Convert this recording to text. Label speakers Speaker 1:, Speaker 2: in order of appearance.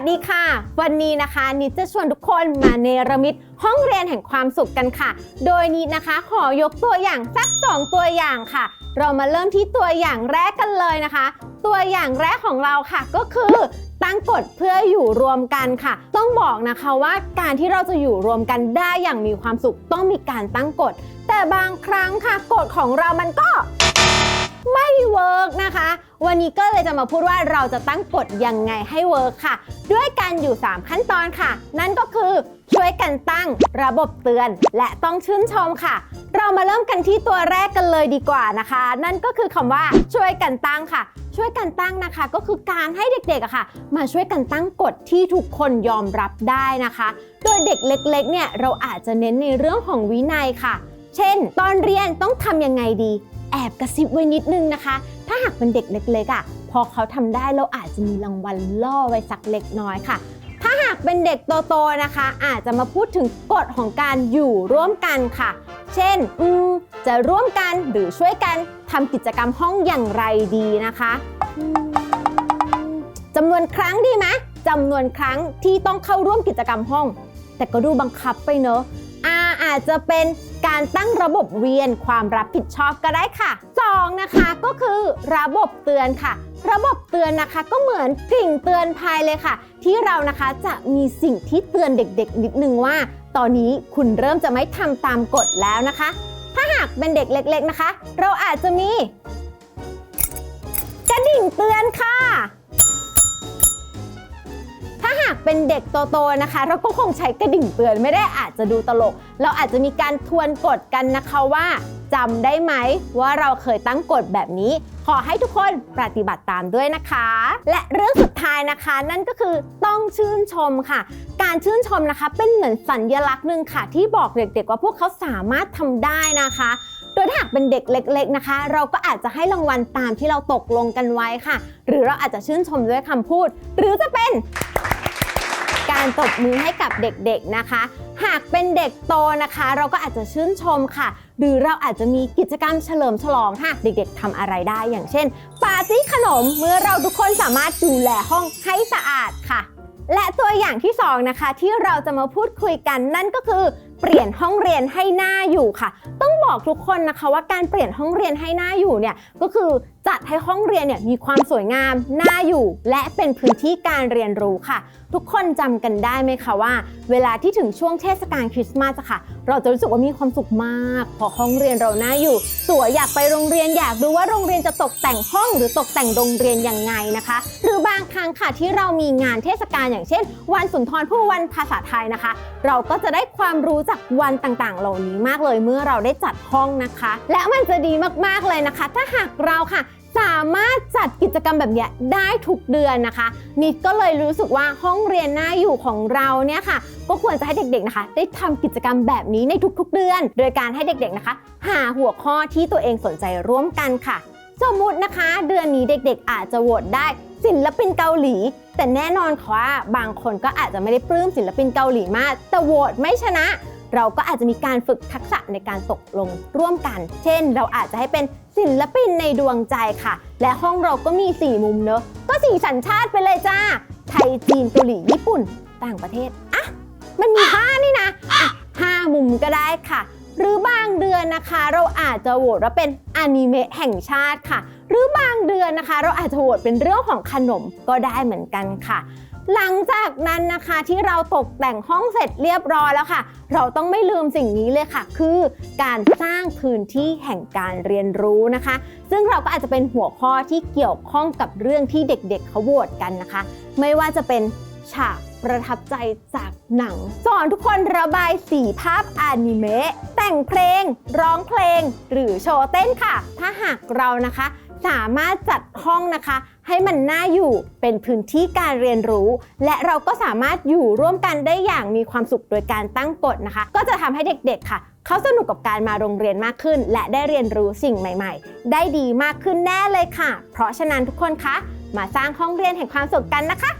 Speaker 1: สดีค่ะ วันนี้นะคะนิดจะชวนทุกคนมาเนรมิตห้องเรียนแห่งความสุขกันค่ะ โดยนิดนะคะขอยกตัวอย่างสักสองตัวอย่างค่ะ เรามาเริ่มที่ตัวอย่างแรกกันเลยนะคะ ตัวอย่างแรกของเราค่ะก็คือตั้งกฎเพื่ออยู่รวมกันค่ะ ต้องบอกนะคะว่าการที่เราจะอยู่รวมกันได้อย่างมีความสุขต้องมีการตั้งกฎ แต่บางครั้งค่ะกฎของเรามันก็ไม่เวิร์กนะคะ วันนี้ก็เลยจะมาพูดว่าเราจะตั้งกฎยังไงให้เวิร์กค่ะ ด้วยการอยู่ 3 ขั้นตอนค่ะ นั่นก็คือช่วยกันตั้งระบบเตือนและต้องชื่นชมค่ะ เรามาเริ่มกันที่ตัวแรกกันเลยดีกว่านะคะ นั่นก็คือคำว่าช่วยกันตั้งค่ะ ช่วยกันตั้งนะคะ ก็คือการให้เด็กๆอะค่ะ มาช่วยกันตั้งกฎที่ทุกคนยอมรับได้นะคะ โดยเด็กเล็กๆเนี่ยเราอาจจะเน้นในเรื่องของวินัยค่ะ เช่น ตอนเรียนต้องทำยังไงดี แอบกระซิบไว้นิดนึงนะคะ ถ้าหากเป็นเด็กเล็กๆอะ พอเขาทำได้เราอาจจะมีรางวัลล่อไว้สักเล็กน้อยค่ะ ถ้าหากเป็นเด็กโตๆนะคะ อาจจะมาพูดถึงกฎของการอยู่ร่วมกันค่ะ เช่น อืม จะร่วมกันหรือช่วยกันทำกิจกรรมห้องอย่างไรดีนะคะจำนวนครั้งดีไหมจำนวนครั้งที่ต้องเข้าร่วมกิจกรรมห้อง แต่ก็ดูบังคับไปเนอะอาอาจจะเป็น การตั้งระบบเวียนความรับผิดชอบก็ได้ค่ะ2นะคะก็คือระบบเตือนค่ะ ระบบเตือนนะคะก็เหมือนกิ่งเตือนภัยเลยค่ะ ที่เรานะคะจะมีสิ่งที่เตือนเด็กๆ นิดนึงว่า ตอนนี้คุณเริ่มจะไม่ทำตามกฎแล้วนะคะ ถ้าหากเป็นเด็กเล็ก ๆนะคะ เราอาจจะมี กระดิ่งเตือนค่ะ เป็นเด็กโตๆนะคะ เราก็คงใช้กระดิ่งเตือนไม่ได้อาจจะดูตลก เราอาจจะมีการทวนกฎกันนะคะว่าจำได้ไหมว่าเราเคยตั้งกฎแบบนี้ ขอให้ทุกคนปฏิบัติตามด้วยนะคะ และเรื่องสุดท้ายนะคะ นั่นก็คือต้องชื่นชมค่ะ การชื่นชมนะคะ เป็นเหมือนสัญลักษณ์หนึ่งค่ะ ที่บอกเด็กๆ ว่าพวกเขาสามารถทำได้นะคะโดยถ้าหากเป็นเด็กเล็ก ๆนะคะ เราก็อาจจะให้รางวัลตามที่เราตกลงกันไว้ค่ะ หรือเราอาจจะชื่นชมด้วยคำพูด หรือจะเป็น การตบมือให้กับเด็กๆนะคะ หากเป็นเด็กโตนะคะ เราก็อาจจะชื่นชมค่ะ หรือเราอาจจะมีกิจกรรมเฉลิมฉลองค่ะเด็กๆทำอะไรได้อย่างเช่น ปาร์ตี้ขนมเมื่อเราทุกคนสามารถดูแลห้องให้สะอาดค่ะและตัวอย่างที่สองนะคะที่เราจะมาพูดคุยกันนั่นก็คือ เปลี่ยนห้องเรียนให้หน้าอยู่ค่ะ ต้องบอกทุกคนนะคะว่าการเปลี่ยนห้องเรียนให้หน้าอยู่เนี่ยก็คือ จัดให้ห้องเรียนเนี่ยมีความสวยงาม น่าอยู่ และเป็นพื้นที่การเรียนรู้ค่ะ ทุกคนจำกันได้ไหมคะว่า เวลาที่ถึงช่วงเทศกาลคริสต์มาสค่ะ เราจะรู้สึกว่ามีความสุขมากเพอห้องเรียนเราน่าอยู่ สวยอยากไปโรงเรียนอยากดูว่าโรงเรียนจะตกแต่งห้องหรือตกแต่งโรงเรียนยังไงนะคะ หรือบางครั้งค่ะที่เรามีงานเทศกาลอย่างเช่น วันสุนทรภู่วันภาษาไทยนะคะ เราก็จะได้ความรู้จากวันต่างๆ เหล่านี้มากเลยเมื่อเราได้จัดห้องนะคะ และมันจะดีมากๆเลยนะคะ ถ้าหากเราค่ะามารถจัดกิจกรรมแบบนี้ได้ทุกเดือนนะคะ นิดก็เลยรู้สึกว่าห้องเรียนหน่าอยู่ของเราเนี่ยค่ะ ก็ควรจะให้เด็กๆนะคะ ได้ทำกิจกรรมแบบนี้ในทุกๆเดือน โดยการให้เด็กๆนะคะ หาหัวข้อที่ตัวเองสนใจร่วมกันค่ะ สมมุตินะคะ เดือนนี้เด็กๆ อาจจะโหวตได้ศิลปินเกาหลี แต่แน่นอนค่ะว่าบางคนก็อาจจะไม่ได้ปลื้มศิลปินเกาหลีมาก แต่โหวตไม่ชนะ เราก็อาจจะมีการฝึกทักษะในการตกลงร่วมกัน เช่น เราอาจจะให้เป็นศิลปินในดวงใจค่ะ และห้องเราก็มี 4 มุมเนอะ ก็สี่สัญชาติไปเลยจ้า ไทย จีน เกาหลี ญี่ปุ่น ต่างประเทศ อะ มันมีห้านี่นะ อะห้ามุมก็ได้ค่ะหรือบางเดือนนะคะเราอาจจะโหวตว่าเป็นอนิเมะแห่งชาติค่ะ หรือบางเดือนนะคะ เราอาจจะโหวตเป็นเรื่องของขนมก็ได้เหมือนกันค่ะ หลังจากนั้นนะคะที่เราตกแต่งห้องเสร็จเรียบร้อยแล้วค่ะ เราต้องไม่ลืมสิ่งนี้เลยค่ะ คือการสร้างพื้นที่แห่งการเรียนรู้นะคะ ซึ่งเราก็อาจจะเป็นหัวข้อที่เกี่ยวข้องกับเรื่องที่เด็กๆเขาโหวตกันนะคะ ไม่ว่าจะเป็นฉากประทับใจจากหนัง สอนทุกคนระบายสีภาพอนิเมะแต่งเพลง ร้องเพลง หรือโชว์เต้นค่ะ ถ้าหากเรานะคะ สามารถจัดห้องนะคะ ให้มันน่าอยู่เป็นพื้นที่การเรียนรู้ และเราก็สามารถอยู่ร่วมกันได้อย่างมีความสุขโดยการตั้งกฎนะคะ ก็จะทำให้เด็กๆค่ะ เขาสนุกกับการมาโรงเรียนมากขึ้น และได้เรียนรู้สิ่งใหม่ ๆ ได้ดีมากขึ้นแน่เลยค่ะ เพราะฉะนั้นทุกคนคะมาสร้างห้องเรียนแห่งความสุขกันนะคะ